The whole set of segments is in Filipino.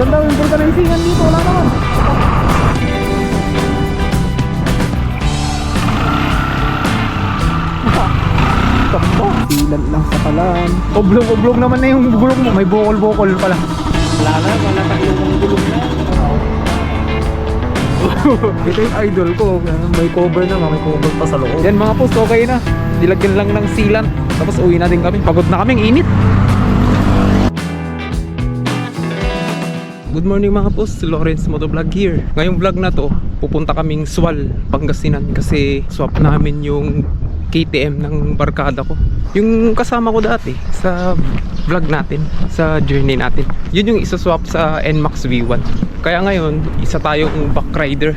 Ganda yung vulcanizing dito, wala naman. Takbo, silan lang sa kalan. Oblong-oblong naman na yung gulong mo. May bukol-bukol pala. Wala na, wala na yung gulong na. Ito yung idol ko. May cover na, may cover pa sa loob. Yan mga post, okay na. Dilagyan lang ng sealant. Tapos uwi na din kami. Pagod na kaming init. Good morning mga post, Lawrence Motovlog here. Ngayong vlog na to, pupunta kaming Swal, Pangasinan kasi swap namin yung KTM ng barkada ko. Yung kasama ko dati sa vlog natin, sa journey natin. Yun yung isa-swap sa NMAX V1. Kaya ngayon, isa tayong backrider.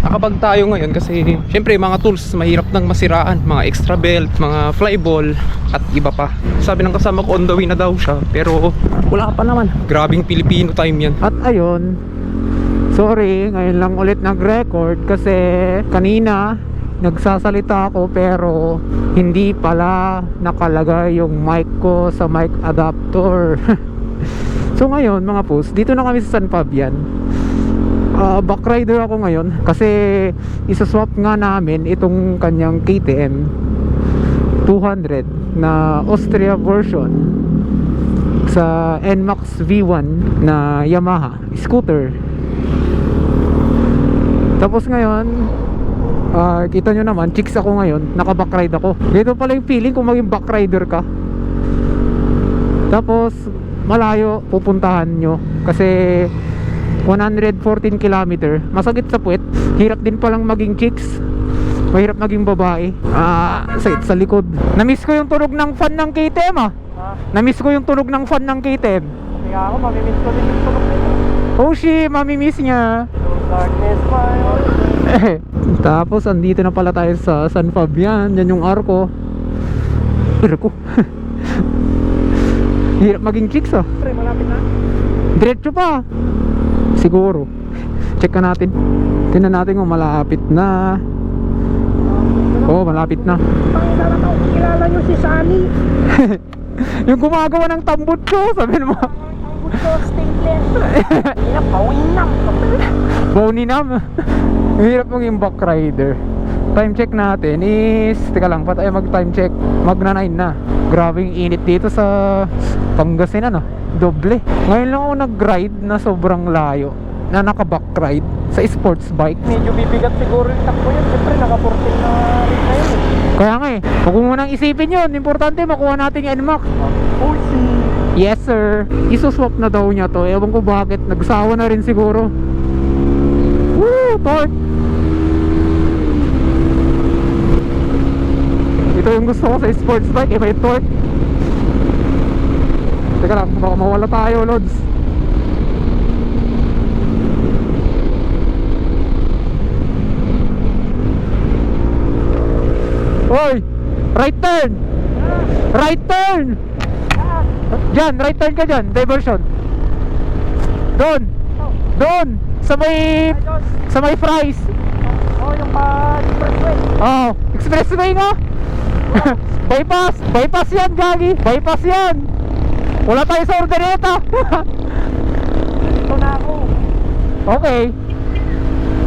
Nakapag tayo ngayon kasi syempre mga tools mahirap nang masiraan, mga extra belt, mga flyball at iba pa. Sabi ng kasama ko on the way na daw siya pero wala pa naman. Grabing Filipino time yan. At ayun, sorry, ngayon lang ulit nag-record kasi kanina nagsasalita ako pero hindi pala nakalagay yung mic ko sa mic adapter. so ngayon mga post, dito na kami sa San Fabian. Uh, backrider ako ngayon kasi isa-swap nga namin itong kanyang KTM 200 na Austria version sa NMAX V1 na Yamaha scooter. Tapos ngayon, ah, kita nyo naman, chicks ako ngayon, naka-backride ako. Dito pala yung feeling kung maging backrider ka. Tapos, malayo pupuntahan nyo. Kasi, 114 kilometer. Masakit sa puwet. Hirap din palang maging chicks. Mahirap maging babae. Ah, sakit sa likod. Namiss ko yung tunog ng fan ng KTM ah. Namiss ko yung tunog ng fan ng KTM. Kaya ako, mamimiss ko din yung tulog nito. Oh shit, mamimiss niya. Darkness, my Tapos andito na pala tayo sa San Fabian. Yan yung arko. Arko. Hirap maging chicks ah. Pre, malapit na. Diretso pa. Siguro. Check ka natin. Tingnan natin kung malapit na. Oo, oh, malapit na. Pangina na tao, kilala nyo si Sunny. yung gumagawa ng tambot ko, sabi mo. Ang gusto, stainless. Ina, pawin na. Bony nam. Hirap maging back rider. Time check natin is, teka lang, pa tayo mag time check. Magna 9 na. Grabe yung init dito sa Pangasinan ah. Doble. Ngayon lang ako nag-ride na sobrang layo na naka-back ride sa sports bike. Medyo bibigat siguro yung takbo yun. Siyempre, naka-14 na rin na yun. eh. Kaya nga eh, huwag mo munang isipin yun. Importante makuha natin yung NMAX. Oh. Yes sir. Isuswap na daw niya to. Ewan ko bakit. Nagsawa na rin siguro. Woo! Torque! Ito yung gusto ko sa sports bike. Eh, may torque. Teka lang, baka mawala tayo, Lods. Hoy! Right turn! Right turn! Diyan, right turn ka dyan, diversion. Doon. Doon. Sa may sa may fries. Oh, yung pa-expressway. Oh, expressway nga. bypass, bypass yan, gagi. Bypass yan. Wala tayo sa ordereta. Ito na ako. okay.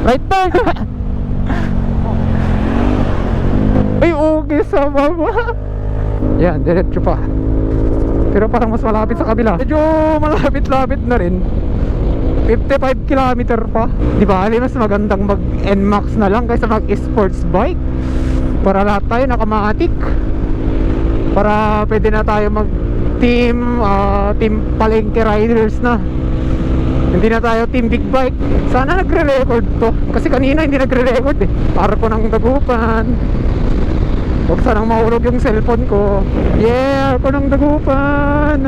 Right turn. Ay, okay sa baba. Yan, diretso pa. Pero parang mas malapit sa kabila. Medyo malapit-lapit na rin. 55 kilometer pa. Di ba? Ali, mas magandang mag NMAX na lang kaysa mag sports bike. Para lahat tayo nakamatik. Para pwede na tayo mag team ah, team palengke riders na. Hindi na tayo team big bike. Sana nagre-record to. Kasi kanina hindi nagre-record eh. Para ko ng dagupan. Huwag sanang mahulog yung cellphone ko. Yeah, ako ng dagupan.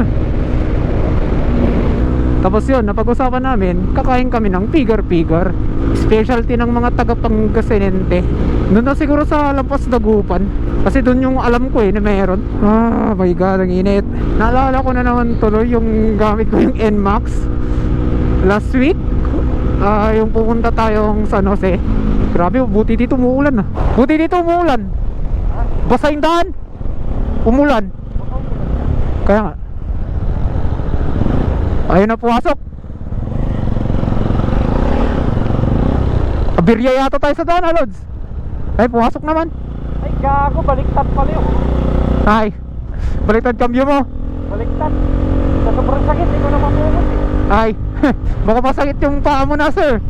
Tapos yun, napag-usapan namin, kakain kami ng pigar-pigar. Specialty ng mga taga Pangasinente. Doon na siguro sa Lampas Dagupan. Kasi doon yung alam ko eh na meron. Ah, my God, ang init. Naalala ko na naman tuloy yung gamit ko yung NMAX. Last week, ah, yung pupunta tayong San Jose. Grabe, buti dito umuulan ah. Buti dito umuulan. Basa yung daan. Umulan. Kaya nga. Ayun na pumasok. Abirya yata tayo sa daan, ah, Lods. Ay, pumasok naman. Ay, gago, baliktad pala yun. Ay, baliktad cambio mo. Baliktad. Sa sobrang sakit, hindi ko na mapunod eh. Ay, baka masakit yung paa mo na, sir.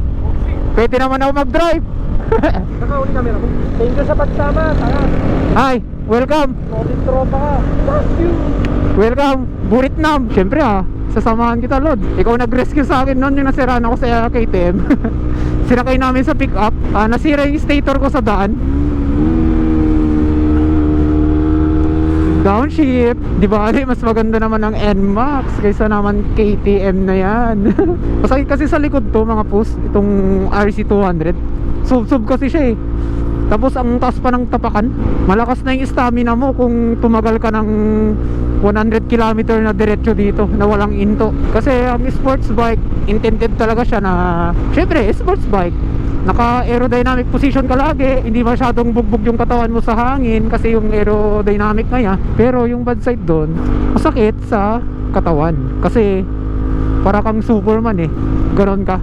Pwede naman ako mag-drive. Nakauli camera mo. Thank you sa pagsama, tanga. Ay, welcome. Solid tropa ka. Thank you. Welcome, Buritnam. Siyempre ah, sasamahan kita, Lord. Ikaw nag-rescue sa akin noon yung nasiraan ako sa KTM. Sinakay namin sa pick-up. Ah, nasira yung stator ko sa daan. Downshift. Di ba Ali, mas maganda naman ang NMAX kaysa naman KTM na yan. Masakit kasi sa likod to mga pus, itong RC200. Sub-sub kasi siya eh. Tapos ang taas pa ng tapakan. Malakas na yung stamina mo kung tumagal ka ng 100 km na diretso dito na walang into. Kasi ang sports bike, intended talaga siya na, syempre, sports bike. Naka aerodynamic position ka lagi, hindi masyadong bugbog yung katawan mo sa hangin kasi yung aerodynamic nga niya. Pero yung bad side doon, masakit sa katawan. Kasi para kang Superman eh. Ganon ka.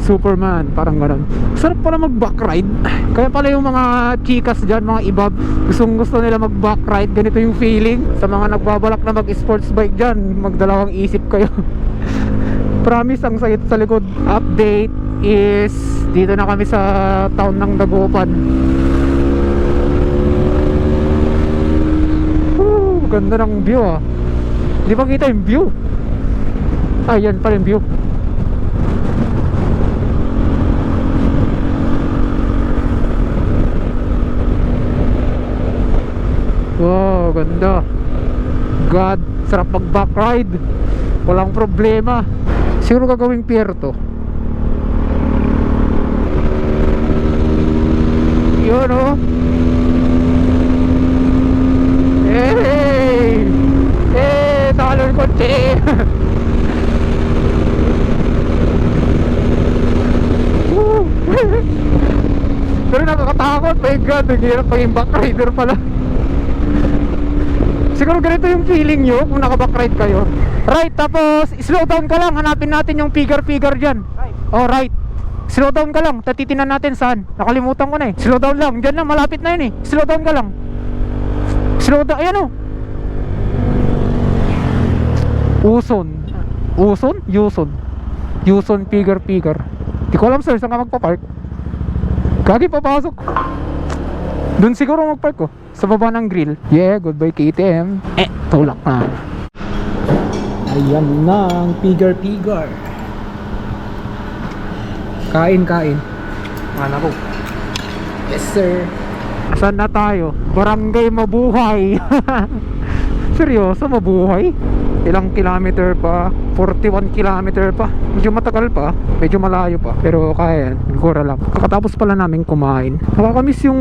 Superman, parang ganon. Sarap pala mag backride. Kaya pala yung mga chikas dyan, mga ibab, gustong gusto nila mag backride. Ganito yung feeling. Sa mga nagbabalak na mag sports bike dyan, magdalawang isip kayo. Promise ang sakit sa likod. Update is dito na kami sa town ng Dagupan. Woo, ganda ng view ah. Di ba kita yung view? Ah, yan pala view. Ganda. God, sarap mag backride. Walang problema. Siguro gagawing pier to. Yun oh. Hey! Eh, talon konti. Woo! Pero nakakatakot, my god, ang hirap maging backrider pala. Siguro ganito yung feeling nyo kung naka-backride kayo. Right, tapos slow down ka lang, hanapin natin yung figure-figure dyan. Right. Oh, right. Slow down ka lang, tatitinan natin saan. Nakalimutan ko na eh. Slow down lang, dyan lang, malapit na yun eh. Slow down ka lang. Slow down, ayan oh. Uson. Uson? Yuson. Yuson figure-figure. Di ko alam sir, saan ka magpa-park? Gagi papasok. Doon siguro magpark ko. Sa baba ng grill. Yeah, goodbye KTM. Eh, tulak na. Ayan na ang pigar-pigar. Kain, kain. Mana ko. Yes, sir. Saan na tayo? Barangay Mabuhay. Seryoso, mabuhay? Ilang kilometer pa? 41 kilometer pa. Medyo matagal pa. Medyo malayo pa. Pero kaya yan. Gura lang. Kakatapos pala namin kumain. Nakakamiss yung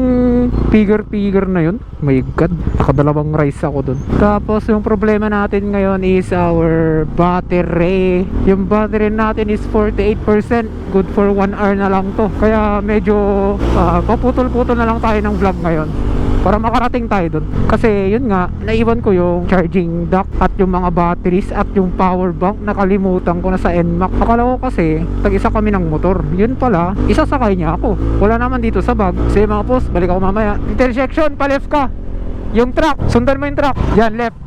figure-figure na yun. My God. Nakadalawang rice ako dun. Tapos yung problema natin ngayon is our battery. Yung battery natin is 48%. Good for 1 hour na lang to. Kaya medyo ah, paputol-putol na lang tayo ng vlog ngayon para makarating tayo doon. Kasi yun nga, naiwan ko yung charging dock at yung mga batteries at yung power bank. Nakalimutan ko na sa NMAX. Akala ko kasi, tag-isa kami ng motor. Yun pala, isasakay niya ako. Wala naman dito sa bag. Sige mga boss, balik ako mamaya. Intersection, pa left ka. Yung truck, sundan mo yung truck. Yan, left.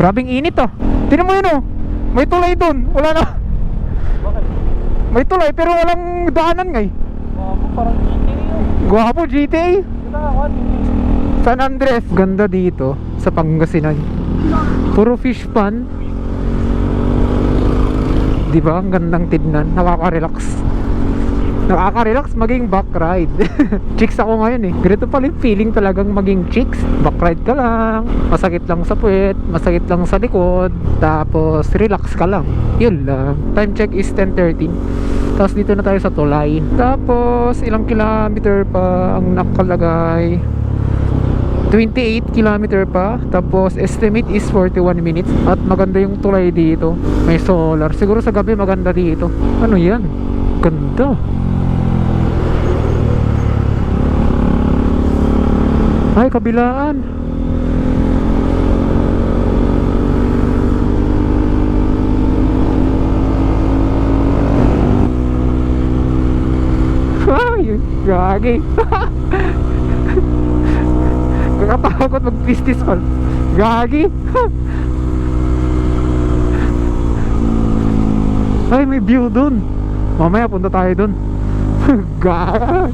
Grabing init ah. Tinan mo yun oh. May tulay doon. Wala na. Bakit? May tulay pero walang daanan nga eh. Gago, parang Gwapo GTA. San Andres. Ganda dito sa Pangasinan. Puro fish pan. Di? Ang gandang tignan. Nakaka-relax. Nakaka-relax maging back ride. chicks ako ngayon eh. Ganito pala yung feeling talagang maging chicks. Back ride ka lang. Masakit lang sa puwet. Masakit lang sa likod. Tapos relax ka lang. Yun lang. Time check is 10.13. Tapos dito na tayo sa Tulay. Tapos ilang kilometer pa ang nakalagay. 28 kilometer pa. Tapos estimate is 41 minutes. At maganda yung tulay dito. May solar. Siguro sa gabi maganda dito. Ano yan? Ganda. Ay kabilaan Gagi. Kakatakot mag-pistis call. Gagi. Ay, may view dun. Mamaya punta tayo dun. Gag.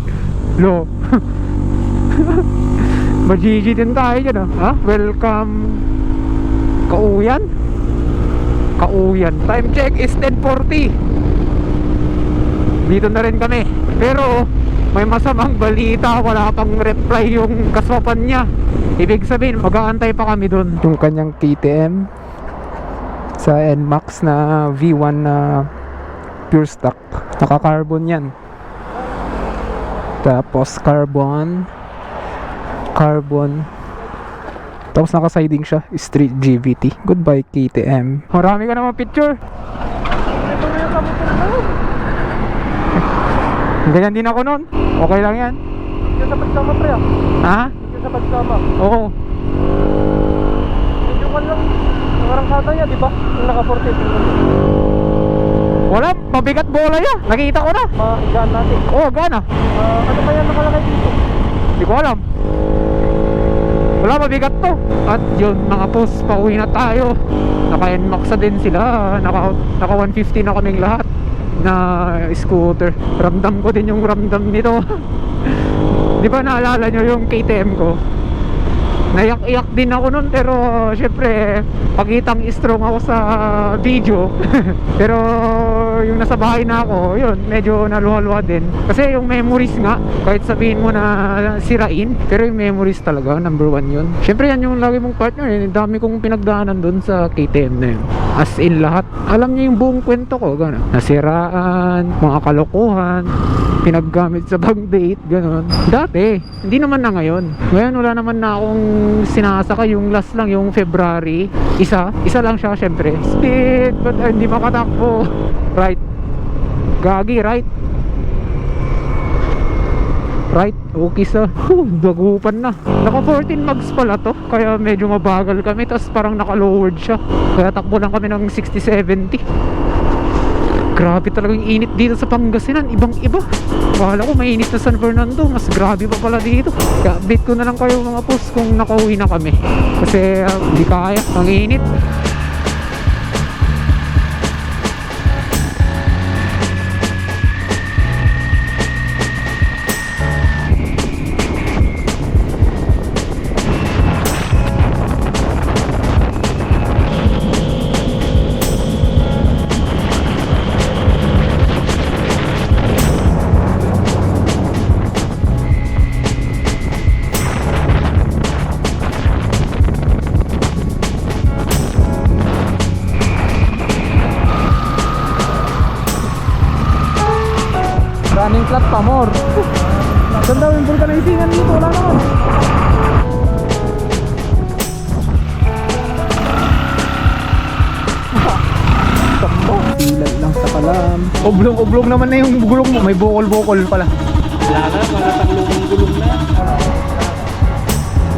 Lo. Majiji din tayo dyan ah. Ha? Welcome. Kauyan? Kauyan. Time check is 10.40. Dito na rin kami. Pero may masamang balita. Wala pang reply yung kaswapan niya. Ibig sabihin, mag-aantay pa kami dun. Yung kanyang KTM sa NMAX na V1 na pure stock. Naka-carbon yan. Tapos carbon carbon tapos naka-siding siya street GVT goodbye KTM marami ka naman picture Ito na yung. Ganyan din ako nun okay lang yan Yung sa pagsama pre ah. ha? Yung sa pagsama. oo Medyo kan lang. Nakarangkada niya, di ba? Yung naka-40. wala mabigat bola yan nakita ko na Mahigaan natin. oo gana Ah, ano ba yan nakalagay dito? Hindi ko alam. Wala, mabigat to. At yun, mga pos, pauwi na tayo. Naka-NMAX na din sila. Naka, naka 150 na kaming lahat na scooter. Ramdam ko din yung ramdam nito. Di ba naalala nyo yung KTM ko? Naiyak-iyak din ako nun pero syempre pagitang strong ako sa video. Pero yung nasa bahay na ako yun medyo naluha-luha din. Kasi yung memories nga kahit sabihin mo na sirain pero yung memories talaga number one yun. Syempre yan yung lagi mong partner eh. dami kong pinagdaanan dun sa KTM na yun. As in lahat. Alam niya yung buong kwento ko gano'n. Nasiraan mga kalokohan pinaggamit sa bang date gano'n. Dati hindi naman na ngayon. Ngayon wala naman na akong sinasaka yung last lang yung February isa isa lang siya syempre. Speed but ah, hindi makatakbo. Right. Gagi right. Right. Okay sa Huh, dagupan na. Naka 14 mags pala to kaya medyo mabagal kami tapos parang naka lowered siya. Kaya takbo lang kami ng 60-70 Grabe talaga yung init dito sa Pangasinan, ibang iba. Akala ko mainit na San Fernando, mas grabe pa pala dito. Kaya update ko na lang kayo mga post kung nakauwi na kami. Kasi hindi kaya, ang init. Running flat pa more. Saan daw yung vulcanizingan dito? Wala naman. Ilan lang sa kalam. Oblong-oblong naman na yung gulong mo. May bukol-bukol pala. Wala na, mga tatlong gulong na.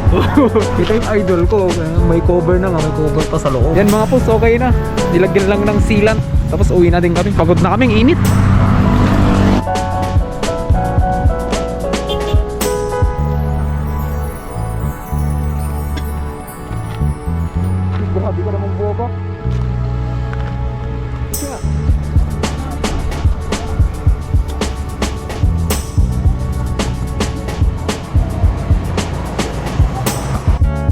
Ito yung idol ko. May cover na nga. May cover pa sa loob. Yan mga pus, okay na. Nilagyan lang ng sealant. Tapos uwi na din kami. Pagod na kaming init.